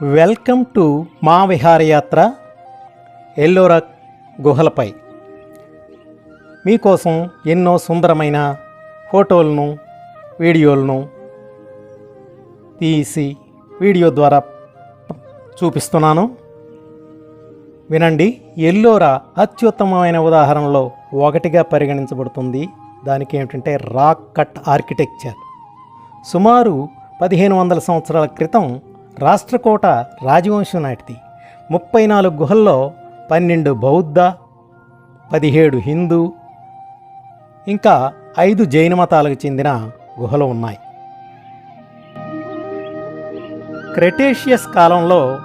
Welcome to మా విహారయాత్ర ఎల్లోరా గుహలపై. మీకోసం ఎన్నో సుందరమైన ఫోటోలను వీడియోలను తీసి వీడియో ద్వారా చూపిస్తున్నాను. వినండి ఎల్లోరా అత్యుత్తమమైన ఉదాహరణలో ఒకటిగా పరిగణించబడుతుంది. దానికి ఏమిటంటే రాక్ కట్ ఆర్కిటెక్చర్. సుమారు పదిహేను వందల సంవత్సరాల క్రితం రాష్ట్రకోట రాజవంశం నాటిది. ముప్పై నాలుగు గుహల్లో పన్నెండు బౌద్ధ పదిహేడు హిందూ ఇంకా ఐదు జైన మతాలకు చెందిన గుహలు ఉన్నాయి. క్రెటేషియస్ కాలంలో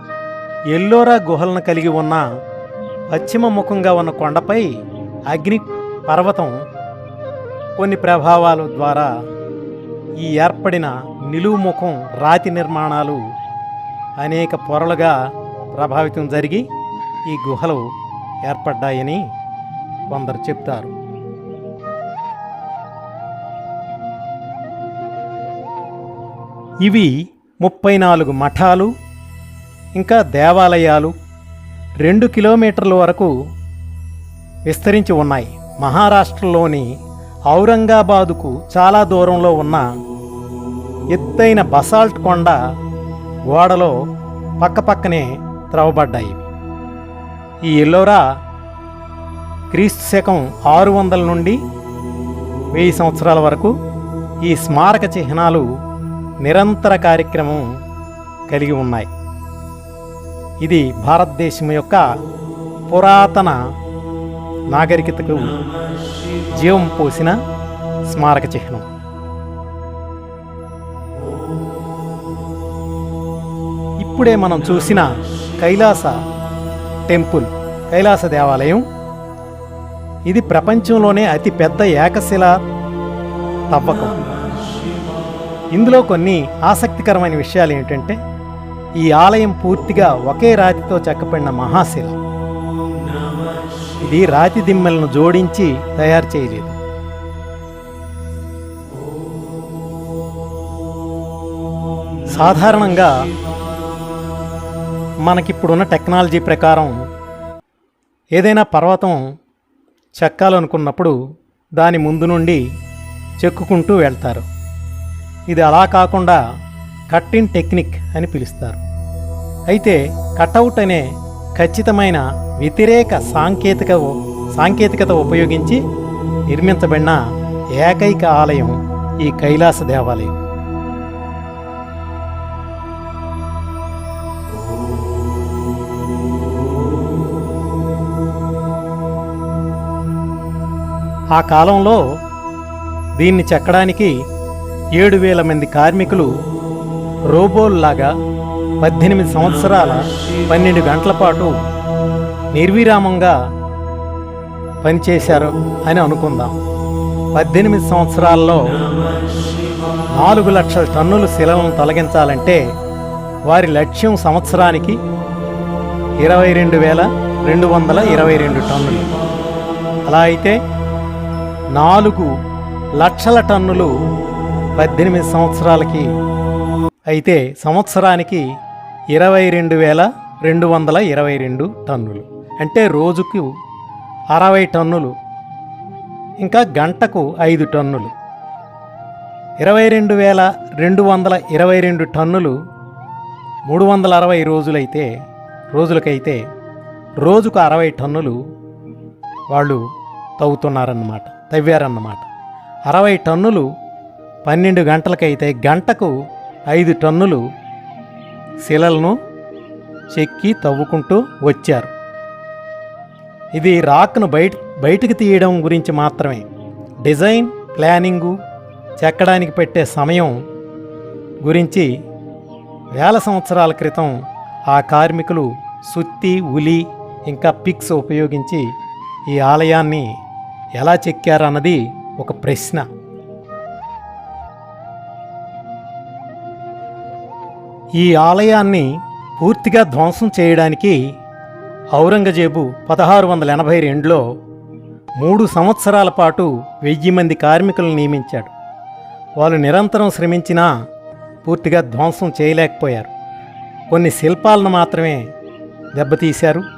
ఎల్లోరా గుహలను కలిగి ఉన్న పశ్చిమ ముఖంగా ఉన్న కొండపై అగ్ని పర్వతం కొన్ని ప్రభావాల ద్వారా ఈ ఏర్పడిన నిలువు ముఖం రాతి నిర్మాణాలు అనేక పొరలుగా ప్రభావితం జరిగి ఈ గుహలు ఏర్పడ్డాయని కొందరు చెప్తారు. ఇవి ముప్పై నాలుగు మఠాలు ఇంకా దేవాలయాలు రెండు కిలోమీటర్ల వరకు విస్తరించి ఉన్నాయి. మహారాష్ట్రలోని ఔరంగాబాదుకు చాలా దూరంలో ఉన్న ఎత్తైన బసాల్ట్ కొండ గోడలో పక్కపక్కనే త్రవబడ్డాయి ఈ ఎల్లోరా క్రీస్తు శకం ఆరు వందల నుండి వెయ్యి సంవత్సరాల వరకు ఈ స్మారక చిహ్నాలు నిరంతర కార్యక్రమం కలిగి ఉన్నాయి. ఇది భారతదేశం యొక్క పురాతన నాగరికతకు జీవం పోసిన స్మారక చిహ్నం. ఇప్పుడే మనం చూసిన కైలాస టెంపుల్ కైలాస దేవాలయం. ఇది ప్రపంచంలోనే అతి పెద్ద ఏకశిల తవ్వకం. ఇందులో కొన్ని ఆసక్తికరమైన విషయాలు ఏమిటంటే ఈ ఆలయం పూర్తిగా ఒకే రాతితో చెక్కబడిన మహాశిల. ఇది రాతి దిమ్మలను జోడించి తయారు చేయలేదు. సాధారణంగా మనకిప్పుడున్న టెక్నాలజీ ప్రకారం ఏదైనా పర్వతం చెక్కాలనుకున్నప్పుడు దాని ముందు నుండి చెక్కుకుంటూ వెళ్తారు. ఇది అలా కాకుండా కట్టిన్ టెక్నిక్ అని పిలుస్తారు. అయితే కట్అవుట్ అనే ఖచ్చితమైన వ్యతిరేక సాంకేతిక సాంకేతికత ఉపయోగించి నిర్మించబడిన ఏకైక ఆలయం ఈ కైలాస దేవాలయం. ఆ కాలంలో దీన్ని చెక్కడానికి ఏడు వేల మంది కార్మికులు రోబోల్లాగా పద్దెనిమిది సంవత్సరాల పన్నెండు గంటల పాటు నిర్విరామంగా పనిచేశారు అని అనుకుందాం. పద్దెనిమిది సంవత్సరాల్లో నాలుగు లక్షల టన్నుల శిలలను తొలగించాలంటే వారి లక్ష్యం సంవత్సరానికి ఇరవై రెండు వేల రెండు వందల ఇరవై రెండు టన్నులు. అలా అయితే నాలుగు లక్షల టన్నులు పద్దెనిమిది సంవత్సరాలకి. అయితే సంవత్సరానికి ఇరవై రెండు వేల రెండు వందల ఇరవై రెండు టన్నులు. అంటే రోజుకు అరవై టన్నులు. ఇంకా గంటకు ఐదు టన్నులు. ఇరవై రెండు వేల రెండు వందల ఇరవై రెండు టన్నులు మూడు వందల అరవై రోజులైతే రోజులకైతే రోజుకు అరవై టన్నులు వాళ్ళు తవ్వుతున్నారన్నమాట. తవ్వారన్నమాట. అరవై టన్నులు పన్నెండు గంటలకైతే గంటకు ఐదు టన్నులు శిలలను చెక్కి తవ్వుకుంటూ వచ్చారు. ఇది రాక్ను బయట బయటికి తీయడం గురించి మాత్రమే. డిజైన్ ప్లానింగు చెక్కడానికి పెట్టే సమయం గురించి వేల సంవత్సరాల క్రితం ఆ కార్మికులు సుత్తి ఉలి ఇంకా పిక్స్ ఉపయోగించి ఈ ఆలయాన్ని ఎలా చెక్కారన్నది ఒక ప్రశ్న. ఈ ఆలయాన్ని పూర్తిగా ధ్వంసం చేయడానికి ఔరంగజేబు పదహారు వందల ఎనభై రెండులో మూడు సంవత్సరాల పాటు వెయ్యి మంది కార్మికులను నియమించాడు. వాళ్ళు నిరంతరం శ్రమించినా పూర్తిగా ధ్వంసం చేయలేకపోయారు. కొన్ని శిల్పాలను మాత్రమే దెబ్బతీశారు.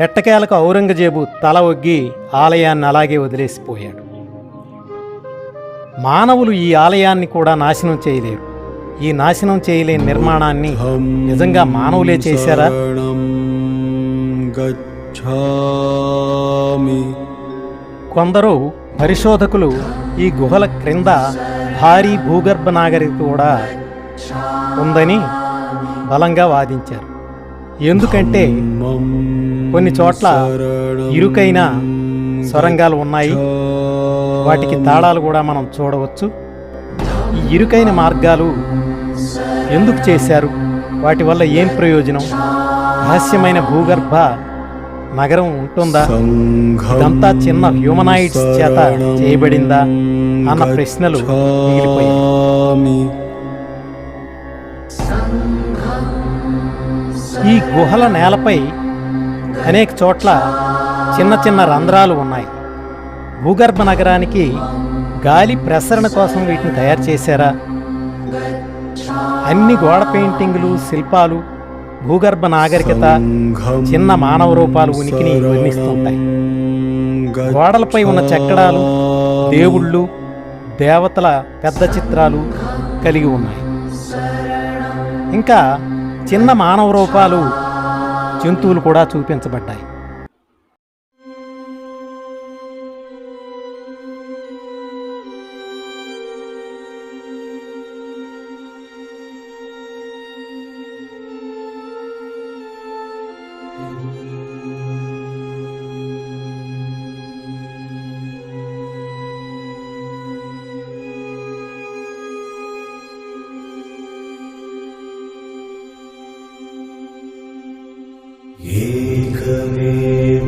ఎట్టకేలకు ఔరంగజేబు తల ఒగ్గి ఆలయాన్ని అలాగే వదిలేసిపోయాడు. మానవులు ఈ ఆలయాన్ని కూడా నాశనం చేయలేరు. ఈ నాశనం చేయలేని నిర్మాణాన్ని నిజంగా మానవులే చేశారా? కొందరు పరిశోధకులు ఈ గుహల క్రింద భారీ భూగర్భ నాగరికత కూడా ఉందని బలంగా వాదించారు. ఎందుకంటే కొన్ని చోట్ల ఇరుకైన సొరంగాలు ఉన్నాయి. వాటికి తాళాలు కూడా మనం చూడవచ్చు. ఈ ఇరుకైన మార్గాలు ఎందుకు చేశారు? వాటి వల్ల ఏం ప్రయోజనం? రహస్యమైన భూగర్భ నగరం ఉంటుందా? ఇదంతా చిన్న హ్యూమనాయిడ్స్ చేత చేయబడిందా? అన్న ప్రశ్నలు మిగిలిపోయాయి. ఈ గుహల నేలపై అనేక చోట్ల చిన్న చిన్న రంధ్రాలు ఉన్నాయి. భూగర్భ నగరానికి గాలి ప్రసరణ కోసం వీటిని తయారు చేశారా? అన్ని గోడ పెయింటింగులు శిల్పాలు భూగర్భ నాగరికత చిన్న మానవ రూపాలు ఉనికిని వర్ణిస్తుంటాయి గోడలపై ఉన్న చెక్కడాలు దేవుళ్ళు దేవతల పెద్ద చిత్రాలు కలిగి ఉన్నాయి. ఇంకా చిన్న మానవ రూపాలు జంతువులు కూడా చూపించబడ్డాయి. एकमेव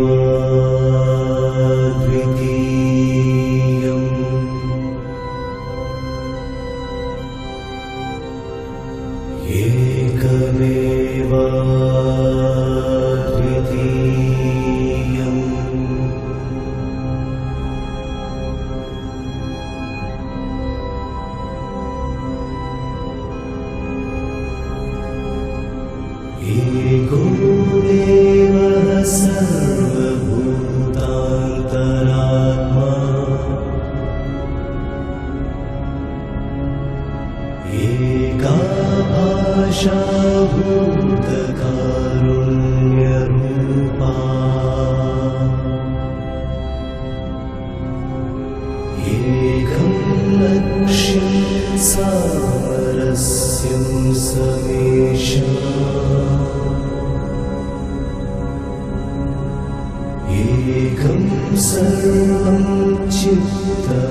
सर्वं चित्तमानन्दपूर्णम्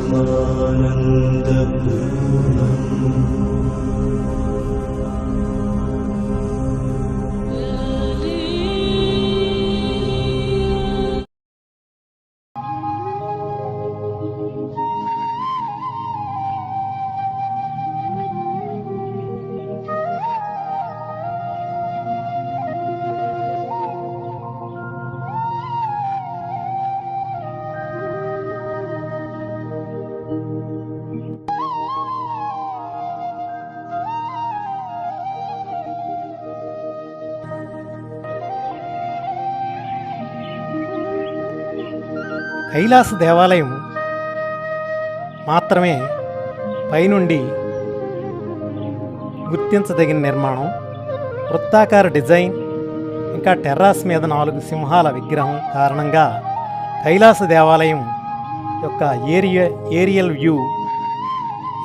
కైలాస దేవాలయం మాత్రమే పైనుండి గుర్తించదగిన నిర్మాణం. వృత్తాకార డిజైన్ ఇంకా టెర్రాస్ మీద నాలుగు సింహాల విగ్రహం కారణంగా కైలాస దేవాలయం యొక్క ఏరియా ఏరియల్ వ్యూ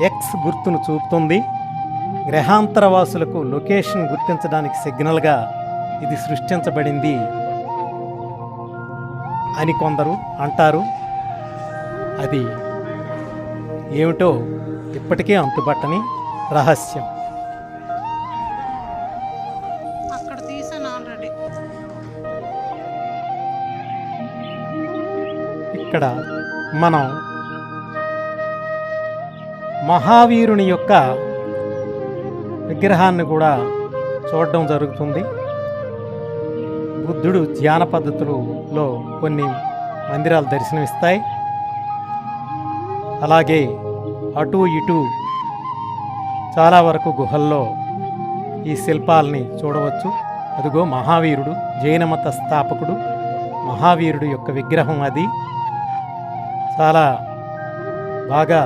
ఎక్స్ గుర్తును చూపుతుంది. గ్రహాంతరవాసులకు లొకేషన్ గుర్తించడానికి సిగ్నల్గా ఇది సృష్టించబడింది. అని కొందరు అంటారు. అది ఏమిటో ఇప్పటికే అంతుబట్టని రహస్యం. ఇక్కడ మనం మహావీరుని యొక్క విగ్రహాన్ని కూడా చూడడం జరుగుతుంది. బుద్ధుడు ధ్యాన పద్ధతులలో కొన్ని మందిరాలు దర్శనమిస్తాయి. అలాగే అటు ఇటు చాలా వరకు గుహల్లో ఈ శిల్పాలని చూడవచ్చు. అదిగో మహావీరుడు జైన మత స్థాపకుడు మహావీరుడు యొక్క విగ్రహం అది. చాలా బాగా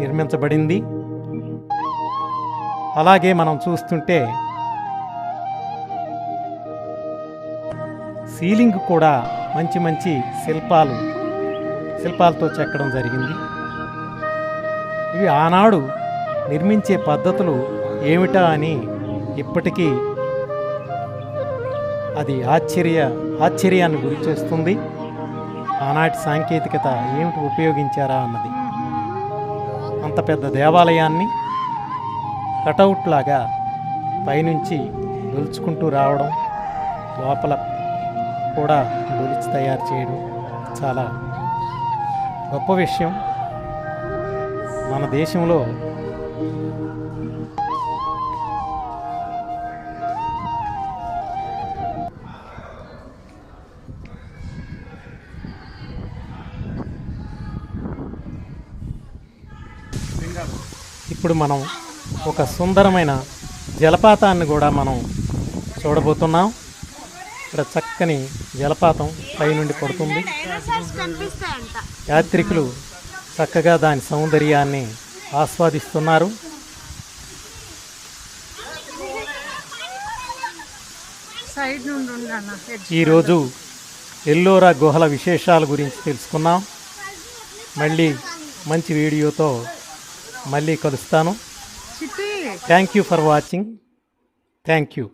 నిర్మించబడింది. అలాగే మనం చూస్తుంటే సీలింగ్ కూడా మంచి మంచి శిల్పాలు శిల్పాలతో చెక్కడం జరిగింది. ఇవి ఆనాడు నిర్మించే పద్ధతులు ఏమిటా అని ఇప్పటికీ అది ఆశ్చర్య ఆశ్చర్యాన్ని గురి చేస్తుంది. ఆనాటి సాంకేతికత ఏమిటి ఉపయోగించారా అన్నది. అంత పెద్ద దేవాలయాన్ని కటౌట్ లాగా పైనుంచి దొలుచుకుంటూ రావడం లోపల కూడా దొలిచి తయారు చేయడం చాలా గొప్ప విషయం. మన దేశంలో ఇప్పుడు మనం ఒక సుందరమైన జలపాతాన్ని కూడా మనం చూడబోతున్నాం. ఇక్కడ చక్కని జలపాతం పైనుండి పడుతుంది. యాత్రికులు చక్కగా దాని సౌందర్యాన్ని ఆస్వాదిస్తున్నారు. ఈరోజు ఎల్లోరా గుహల విశేషాల గురించి తెలుసుకున్నాం మళ్ళీ మంచి వీడియోతో మళ్ళీ కలుస్తాను. Thank you for watching thank you